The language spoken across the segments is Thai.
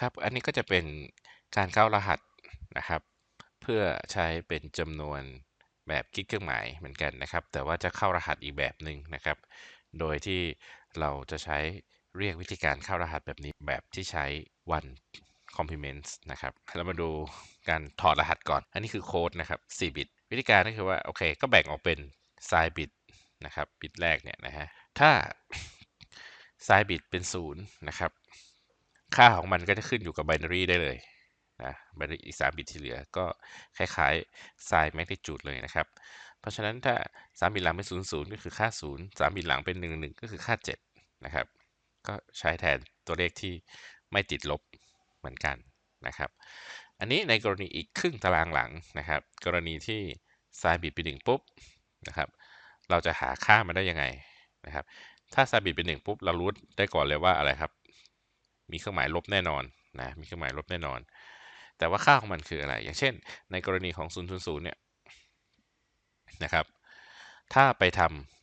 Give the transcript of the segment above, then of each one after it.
ครับ อันนี้ก็จะเป็นการเข้ารหัสนะครับ เพื่อใช้เป็นจำนวนแบบคิดเครื่องหมายเหมือนกันนะครับ แต่ว่าจะเข้ารหัสอีกแบบหนึ่งนะครับ โดยที่เราจะใช้เรียกวิธีการเข้ารหัสแบบนี้แบบที่ใช้ one complements นะครับเรามาดูการถอดรหัสก่อน อันนี้คือโค้ดนะครับ 4 บิต วิธีการก็คือว่า โอเค ก็แบ่งออกเป็น side bit นะครับ บิตแรกเนี่ยนะฮะ ถ้า side bit เป็น 0 นะครับ ค่าของมันก็จะขึ้นอยู่กับ binary ได้เลยนะบัตอีก3บิตที่เหลือก็คล้ายๆ size magnitude เลยนะครับ เพราะฉะนั้นถ้า 3 บิตหลังเป็น 0 0 ก็คือค่า 0 3 บิตหลังเป็น 1 1 ก็คือค่า 7 นะครับ ก็ใช้แทนตัวเลขที่ไม่ติดลบเหมือนกันนะครับ อันนี้ในกรณีอีกครึ่งตารางหลังนะครับ กรณีที่ size บิตเป็น1ปุ๊บนะครับ เราจะหาค่ามันได้ยังไงนะครับ ถ้า size บิตเป็น1ปุ๊บเรารู้ได้ก่อนเลยว่าอะไรครับ มีเครื่องหมายลบแน่นอนนะมีเครื่องหมายลบแน่นอน แต่ว่าค่าของมันคืออะไร อย่างเช่น ในกรณีของ 0 0 0 เนี่ยนะครับ ถ้าไปท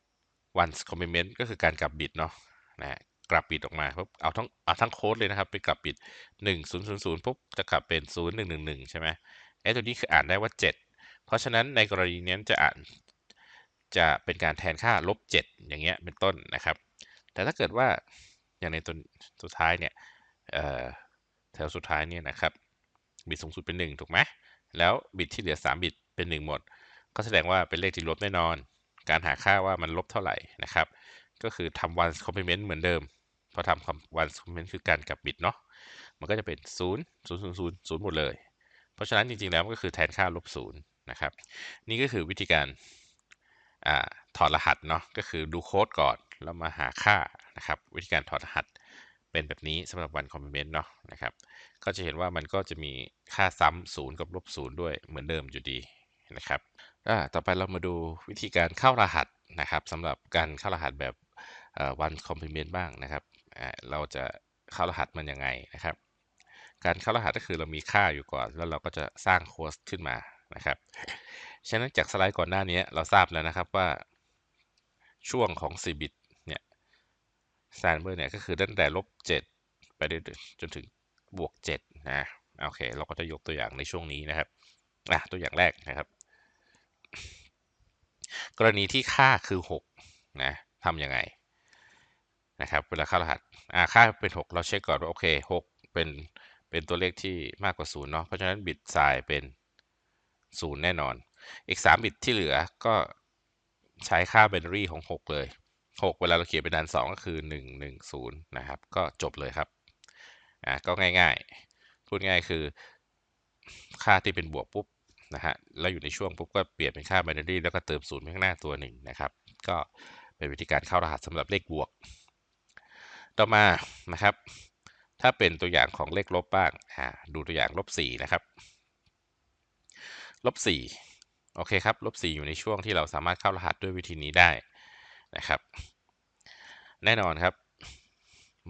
ำ once complement ก็คือการกลับบิตเนาะนะกลับบิตออกมาปุ๊บเอาทั้งเอาทั้งโค้ดเลยนะครับ ไปกลับบิต 1 0 0 0ปุ๊บจะกลับเป็น 0 1 1 1 ใช่ไหมไอ้ตัวนี้คืออ่านได้ว่า 7 เพราะฉะนั้นในกรณีนี้จะอ่านจะเป็นการแทนค่าลบ 7 อย่างเงี้ยเป็นต้นนะครับ แต่ถ้าเกิดว่าอย่างในตัวสุดท้ายเนี่ย แถวสุดท้ายเนี่ยนะครับบิตสูงสุดเป็น 1 ถูกไหมแล้วบิตที่เหลือ 3 บิตเป็น 1 หมด ก็แสดงว่าเป็นเลขที่ลบแน่นอน การหาค่าว่ามันลบเท่าไหร่นะครับ ก็คือทำ ones complement เหมือนเดิม พอทำ ones complement คือการกลับบิตเนาะมันก็จะเป็น 0 0 0 0 0หมดเลย เพราะฉะนั้นจริงๆแล้วมันก็คือแทนค่าลบ0นะครับ นี่ก็คือวิธีการอถอดรหัสเนาะก็คือดูโค้ดก่อนแล้วมาหาค่านะครับ วิธีการถอดรหัส เป็นแบบนี้สำหรับวันคอมเมนต์เนาะนะครับ ก็จะเห็นว่ามันก็จะมีค่าซ้ำศูนย์กับลบศูนย์ด้วยเหมือนเดิมอยู่ดีนะครับต่อไปเรามาดูวิธีการเข้ารหัสนะครับสำหรับการเข้ารหัสแบบวันคอมเพลเมนต์บ้างนะครับ เราจะเข้ารหัสมันยังไงนะครับ การเข้ารหัสก็คือเรามีค่าอยู่ก่อน แล้วเราก็จะสร้างโค้ดขึ้นมานะครับ ฉะนั้นจากสไลด์ก่อนหน้านี้เราทราบแล้วนะครับว่าช่วงของ 4 บิต ไซน์เบอร์เนี่ยก็คือตั้งแต่ลบ7ไปจนถึงบวก7นะโอเค เราก็จะยกตัวอย่างในช่วงนี้นะครับอะตัวอย่างแรกนะครับ กรณีที่ค่าคือ6นะทำยังไงนะครับเวลาเข้ารหัสอ่าค่าเป็น 6 เราเช็คก่อนว่าโอเค6เป็นเป็นตัวเลขที่มากกว่า0เนาะเพราะฉะนั้นบิตไซน์เป็น 0 แน่นอน อีก 3 บิตที่เหลือก็ใช้ค่าเบนรี่ของ 6 เลย 6 เวลาเราเขียนเป็นด้าน2 ก็คือ 1 1 0 นะครับ ก็จบเลยครับ อ่าก็ง่ายๆ พูดง่ายคือ ค่าที่เป็นบวกปุ๊บนะฮะแล้วอยู่ในช่วงปุ๊บก็เปลี่ยนเป็นค่า binary แล้วก็เติมศูนย์ข้างหน้าตัวหนึ่งนะครับ ก็เป็นวิธีการเข้ารหัสสำหรับเลขบวก ต่อมานะครับ ถ้าเป็นตัวอย่างของเลขลบบ้างอ่าดูตัวอย่างลบ4นะครับลบ4โอเคครับลบ4อยู่ในช่วงที่เราสามารถเข้ารหัสด้วยวิธีนี้ได้ นะครับ แน่นอนครับ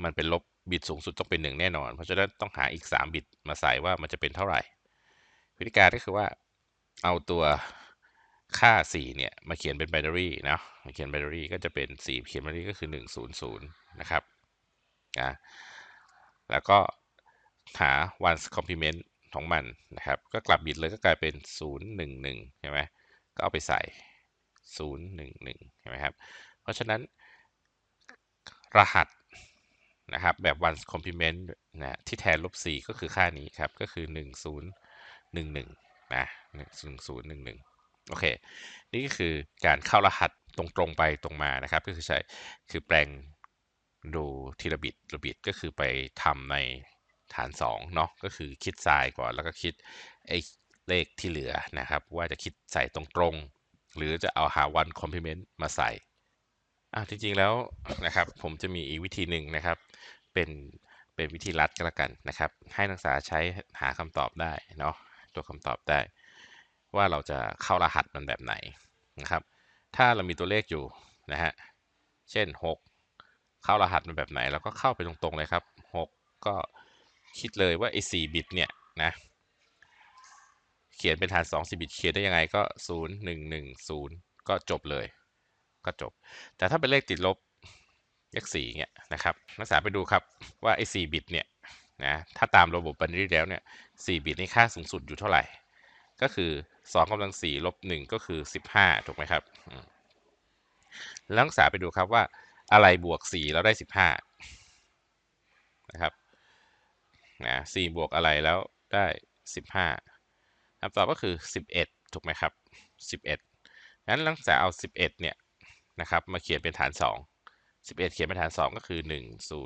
มันเป็นลบบิตสูงสุดต้องเป็น 1 แน่นอน เพราะฉะนั้นต้องหาอีก 3 บิตมาใส่ว่ามันจะเป็นเท่าไหร่วิธีการก็คือว่าเอาตัวค่า 4 เนี่ย มาเขียนเป็นไบนารีนะมาเขียนไบนารีก็จะเป็น 4 เขียนไบนารีก็คือ 100 นะครับนะแล้วก็หา ones complement ของมันนะครับ ก็กลับบิตเลยก็กลายเป็น 011 ใช่ไหม ก็เอาไปใส่ 011ใช่ไหมครับ เพราะฉะนั้นรหัสนะครับแบบ one complement นะที่แทนลบ4ก็คือค่านี้ครับ ก็คือ 1011นะ1011 โอเค นี่ก็คือการเข้ารหัสตรงๆไปตรงมานะครับ ก็คือใช้คือแปลงดูทีละบิตละบิตก็คือไปทำในฐาน2เนาะก็คือคิดทรายก่อนแล้วก็คิดไอ้เลขที่เหลือนะครับ ว่าจะคิดใส่ตรงๆ หรือจะเอาหา one complement มาใส่อ่าจริงๆแล้วนะครับผมจะมีอีกวิธีหนึ่งนะครับเป็นเป็นวิธีลัดก็แล้วกันนะครับ ให้นักศึกษาใช้หาคำตอบได้เนาะตัวคำตอบได้ ว่าเราจะเข้ารหัสมันแบบไหนนะครับ ถ้าเรามีตัวเลขอยู่นะฮะเช่น 6 เข้ารหัสมันแบบไหนเราก็เข้าไปตรงๆเลยครับ 6 ก็คิดเลยว่าไอ้4บิตเนี่ยนะ เขียนเป็นฐาน2 4บิตเขียนได้ยังไงก็ 0 1 1 0 ก็จบเลย ก็จบ แต่ถ้าเป็นเลขติดลบเลขสี่เนี่ยนะครับนักศึกษาไปดูครับว่าไอ้สี่บิตเนี่ยนะถ้าตามระบบ binary แล้วเนี่ย4บิตนี่ค่าสูงสุดอยู่เท่าไหร่ ก็คือ2กำลัง4ลบ1ก็คือ 15 ถูกไหมครับแล้วศึกษาไปดูครับว่าอะไรบวก 4 แล้วได้ 15 นะครับนะ4บวกอะไรแล้วได้ 15 คำตอบก็คือ 11 ถูกไหมครับ 11งั้นนักศึกษาเอา 11 เนี่ยนะครับมาเขียนเป็นฐาน 2 11 เขียนเป็นฐาน 2 ก็คือ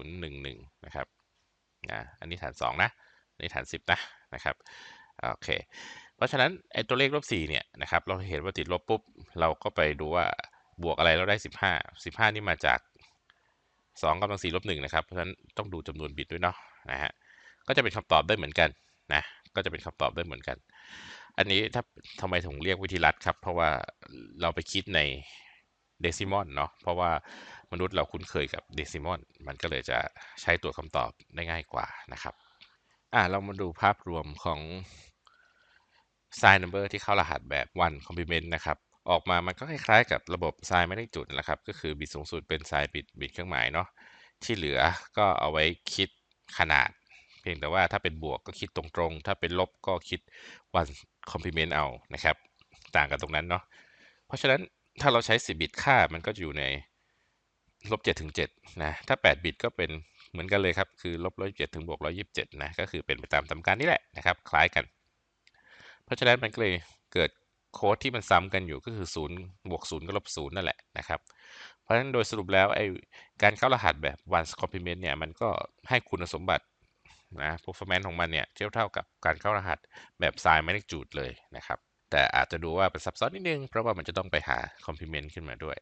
1011 นะครับนะอันนี้ฐาน 2 นะอันนี้ฐาน 10 นะนะครับโอเค เพราะฉะนั้นไอ้ตัวเลขลบ4เนี่ยนะครับเราเห็นว่าติดลบปุ๊บ เราก็ไปดูว่าบวกอะไรเราได้ 15 15 นี่มาจาก 2กำลัง4ลบ1นะครับ เพราะฉะนั้นต้องดูจำนวนบิตด้วยเนาะนะฮะก็จะเป็นคำตอบได้เหมือนกันนะ ก็จะเป็นคำตอบได้เหมือนกัน อันนี้ถ้าทำไมถึงเรียกวิธีรัดครับ เพราะว่าเราไปคิดในเดซิมอลเนาะเพราะว่ามนุษย์เราคุ้นเคยกับเดซิมอลมันก็เลยจะใช้ตัวคำตอบได้ง่ายกว่านะครับอะเรามาดูภาพรวมของ sign number ที่เข้ารหัสแบบ one complement นะครับ ออกมามันก็คล้ายๆ กับระบบ sign ไม่ได้จุดนะครับ ก็คือบิตสูงสุดเป็น sign บิตบิตเครื่องหมายเนาะที่เหลือก็เอาไว้คิดขนาด เพียงแต่ว่าถ้าเป็นบวกก็คิดตรงๆ ถ้าเป็นลบก็คิด one complement เอานะครับ ต่างกันตรงนั้นเนาะเพราะฉะนั้นถ้าเราใช้ 10 บิตค่ามันก็อยู่ในลบ7ถึง7นะถ้า 8 บิตก็เป็นเหมือนกันเลยครับ คือลบ127ถึงบวก127นะก็คือเป็นไปตามตามการนี่แหละนะครับ คล้ายกัน เพราะฉะนั้นมันก็เลยเกิดโค้ดที่มันซ้ำกันอยู่ก็คือ0บวก0ก็ลบ0นั่นแหละนะครับ เพราะฉะนั้นโดยสรุปแล้วไอ้การเข้ารหัสแบบ one complement เนี่ยมันก็ให้คุณสมบัติ นะ performance ของมันเนี่ยเทียบเท่ากับการเข้ารหัสแบบ sign magnitude เลยนะครับ แต่อาจจะดูว่าเป็นซับซ้อนนิดนึง เพราะว่ามันจะต้องไปหาคอมพ l เมนต์ขึ้นมาด้วย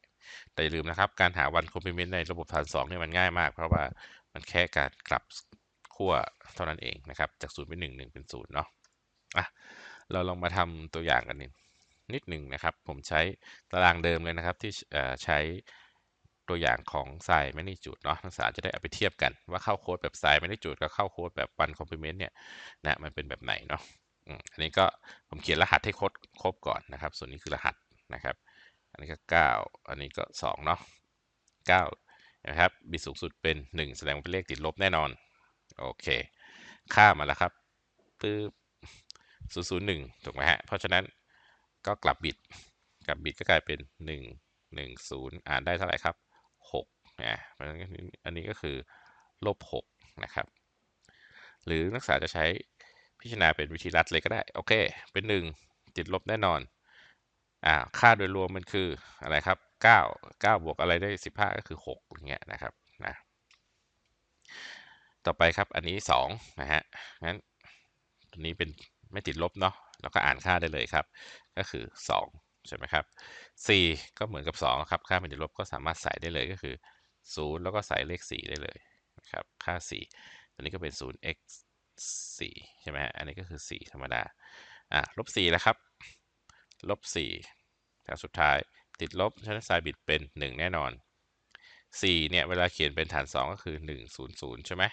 แต่อย่าลืมนะครับการหาวันคอมพ l เมนต์ในระบบฐาน2เนี่ยมันง่ายมาก เพราะว่ามันแค่การกลับขั้วเท่านั้นเองนะครับจาก0เป็น1 1เป็น0เนาะอะเราลองมาทำตัวอย่างกันนิดหนึ่งนะครับ ผมใช้ตารางเดิมเลยนะครับที่ใช้ ตัวอย่างของไซน์ไม่ได้จุดเนาะนักศึกษาจะได้เอาไปเทียบกันว่าเข้าโค้ดแบบไซน์ไม่ได้จุดกับเข้าโค้ดแบบวันคอมพ l เมนต์เนี่ยนะมันเป็นแบบไหนเนาะอันนี้ก็ผมเขียนรหัสให้ครบครบก่อนนะครับ ส่วนนี้คือรหัสนะครับ อันนี้ก็ 9 อันนี้ก็ 2 เนาะ9นะครับบิสูงสุดเป็น 1 แสดงว่าเป็นเลขติดลบแน่นอน โอเค ค่ามาแล้วครับปึ๊บ001ถูกไหมฮะ เพราะฉะนั้นก็กลับบิตกลับบิตก็กลายเป็น 1 1 0 อ่านได้เท่าไหร่ครับ นะเพราะฉะนั้นอันนี้ก็คือลบ6นะครับ หรือนักศึกษาจะใช้พิจารณาเป็นวิธีรัดเลยก็ได้ โอเค เป็นหนึ่งติดลบแน่นอน อ่า ค่าโดยรวมมันคืออะไรครับ 9 9 บวกอะไรได้ 15 ก็คือ6อย่างเงี้ยนะครับ นะ ต่อไปครับ อันนี้ 2 นะฮะ งั้นตัวนี้เป็นไม่ติดลบเนาะ เราก็อ่านค่าได้เลยครับ ก็คือ 2 ใช่ไหมครับ 4 ก็เหมือนกับ2ครับ ค่าไม่ติดลบก็สามารถใส่ได้เลยก็คือ 0 แล้วก็ใส่เลข 4 ได้เลยนะครับ ค่า 4 ตัวนี้ก็เป็น 0 x 4 ใช่ไหมอันนี้ก็คือ 4 ธรรมดา อะ ลบ4แล้วครับ ลบ4แถวสุดท้าย ติดลบชั้นสายบิดเป็น 1 แน่นอน 4 เนี่ย เวลาเขียนเป็นฐาน 2 ก็คือ 1 0 0 ใช่ไหม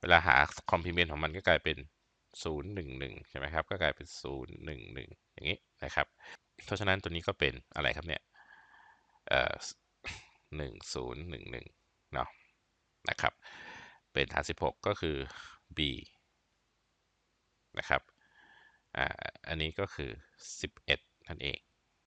เวลาหาคอมพิเมนต์ของมันก็กลายเป็น 0 1 1 ใช่ไหมครับ ก็กลายเป็น 0 1 1 อย่างนี้นะครับ เพราะฉะนั้นตัวนี้ก็เป็นอะไรครับเนี่ย เอ่อ 1 0 1 1เนาะนะครับเป็นฐาน 16 ก็คือ b นะครับ อ่า อันนี้ก็คือ 11 นั่นเอง